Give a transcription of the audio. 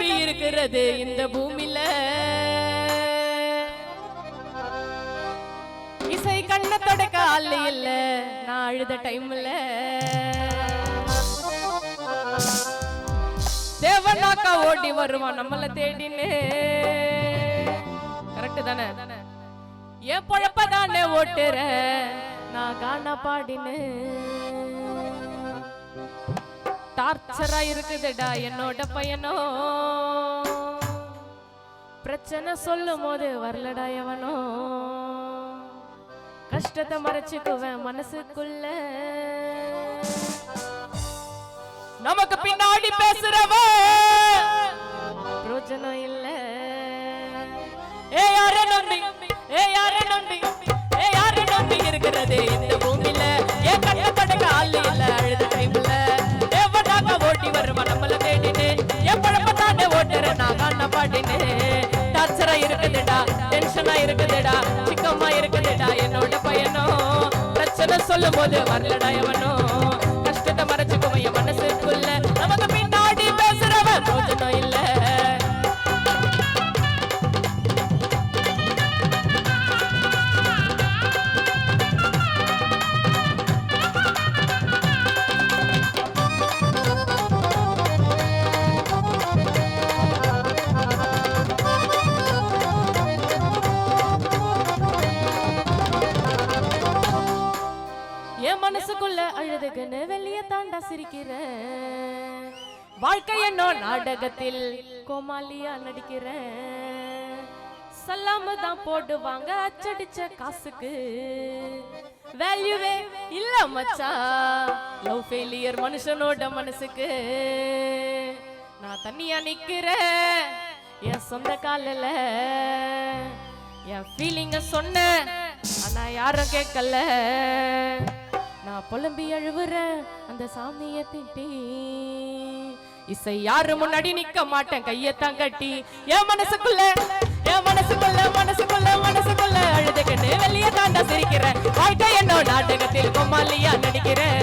நம்பி இருக்கிறது இந்த பூமியில. இசை கண்ண தொடக்க ஆள் இல்ல நான் அழுத டைம்ல. தேவனாக்கா ஓடி வருவான் நம்மள தேடின்னு. கரெக்ட் தானே? என் பொழப்பதானே ஓட்டுற நான் காண பாடினேன். டார்ச்சரா இருக்குதுடா என்னோட பையனோ? பிரச்சனை சொல்லும் போது வரலடா எவனோ? கஷ்டத்தை மறைச்சுக்குவேன் மனசுக்குள்ள. நமக்கு பின்னாடி பேசுறவ பிரோஜனம் இல்ல. ஏ யாரே நம்பி? தானே ஓட்டுற நான் காண பாட்டினு டார்ச்சரா இருக்குதுடா டென்ஷனா இருக்குதுடா சிக்கமா இருக்குதுடா என்னோட பையனும் பிரச்சனை சொல்லும் போது வரலடா எவனும் கஷ்டத்தை மறைச்சுக்குவோம் என் என் அழுதுகன்னு வெளிய தாண்டா சிரிக்கிறேன் வாழ்க்கை என்னோ நாடகத்தில் கோமாளியா நடிக்கிறேன் சொல்லாம தான் போடுவாங்க அச்சடிச்ச காசுக்கு. வேல்யூவே இல்ல மச்சா லவ் ஃபெயிலியர் மனுஷனோட மனசுக்கு. நான் தண்ணியா நிக்கிறேன் என் சொந்த காலில். என் ஃபீலிங்க சொன்னேன் ஆனா யாரும் கேட்கல. புலம்பி அழுவுற அந்த சாமிய திட்டி. இசை யாரு முன்னாடி நிக்க மாட்டேன் கையத்தான் கட்டி. என் மனசுக்குள்ள என் மனசுக்குள்ள மனசுக்குள்ள மனசுக்குள்ள அழுதுகிட்டு வெளியே தாண்டா சிரிக்கிறேன். வாழ்க்கை என்னோ நாடகத்தில் கொமாலியா நடிக்கிறேன்.